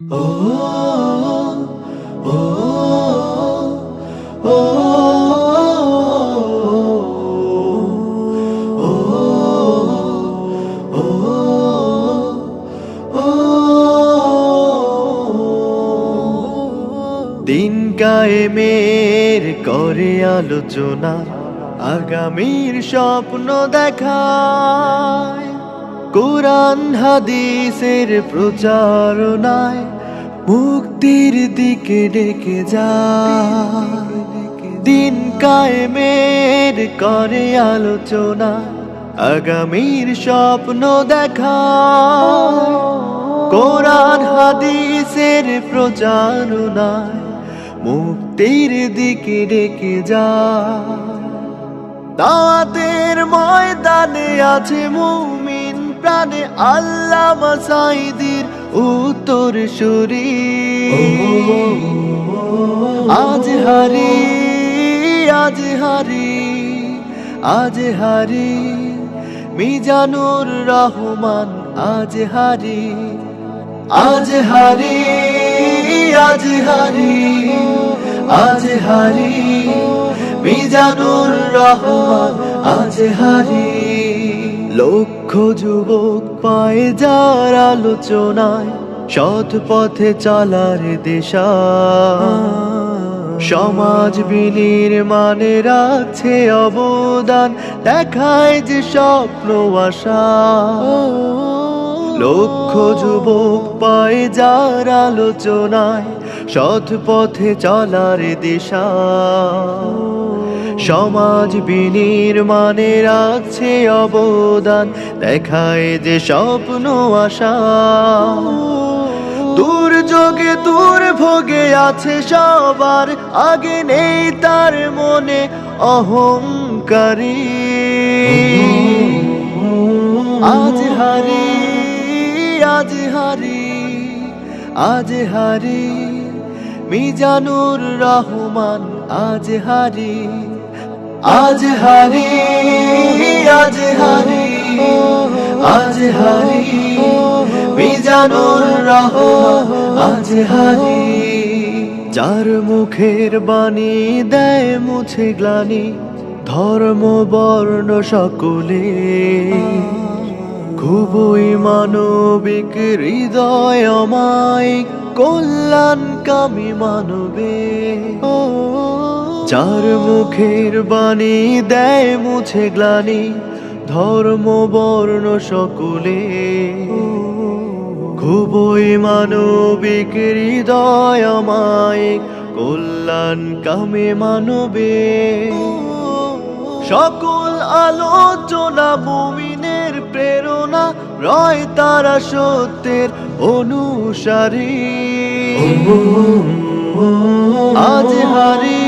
দিন কায়েমের করে আলোচনা আগামীর স্বপ্ন দেখায়। কোরআন হাদিসের প্রচারণায় মুক্তির দিকে ডেকে যায়। দিন কায়েমের করে আলোচনা, আগামীর স্বপ্ন দেখা। কোরআন হাদিসের প্রচারণায় মুক্তির দিকে ডেকে যায়। দাওয়াতের ময়দানে আছে মুমিন প্রাণে আল্লাহ মাসাইদির উত্তর সুরি। আজ হারি আজ হারি আজ হারি। মিজানুর রহমান, আজ হারি। আজ হারি আজ হারি আজ হারি। মিজানুর রহমান, আজ হারি। লক্ষ যুবক পায়ে যার আলোচনায়, সৎ পথে চলার দেশা। সমাজ বিনির্মাণে রাখছে অবদান, দেখায় যে স্বপ্ন আশা। লক্ষ যুবক পায় যার আলোচনায়, সৎ পথে চলার দিশা। সমাজ বিনির্মাণে রাখছে অবদান, দেখায় যে স্বপ্ন, আশা। দূর যোগে দূর ভোগে আছে সবার, আগে নেই তার মনে অহংকারী। আজ হারি আজ হারি আজ হারি, মিজানুর রহমান, আজ হারি। আজ হারি আজ হারি আজ হারি, মিজানুর রহমান, আজ হারি। যার মুখের বাণী দেয় মুছে গ্লানি, ধর্ম, বর্ণ সকলে। খুবই মানবিক, হৃদয় অমায়িক কল্যাণ কামি মানবে। যার মুখের বাণী দেয় মুছে গ্লানি ধর্ম বর্ণ সকলে। খুবই মানবিক হৃদয় অমায়িক কল্যাণ কামে মানবে। সকল আলোচনা মুমিনের প্রেরণা রয় তারা সত্যের অনুসারী। আজ হারি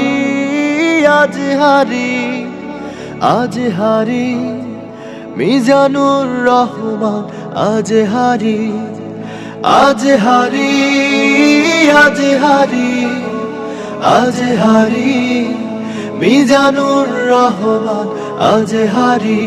আজ হারি আজ হারি। মিজানুর রহমান, আজ হারি আজ হারি আজ হারি আজ হারি। মিজানুর রহমান, আজ হারি।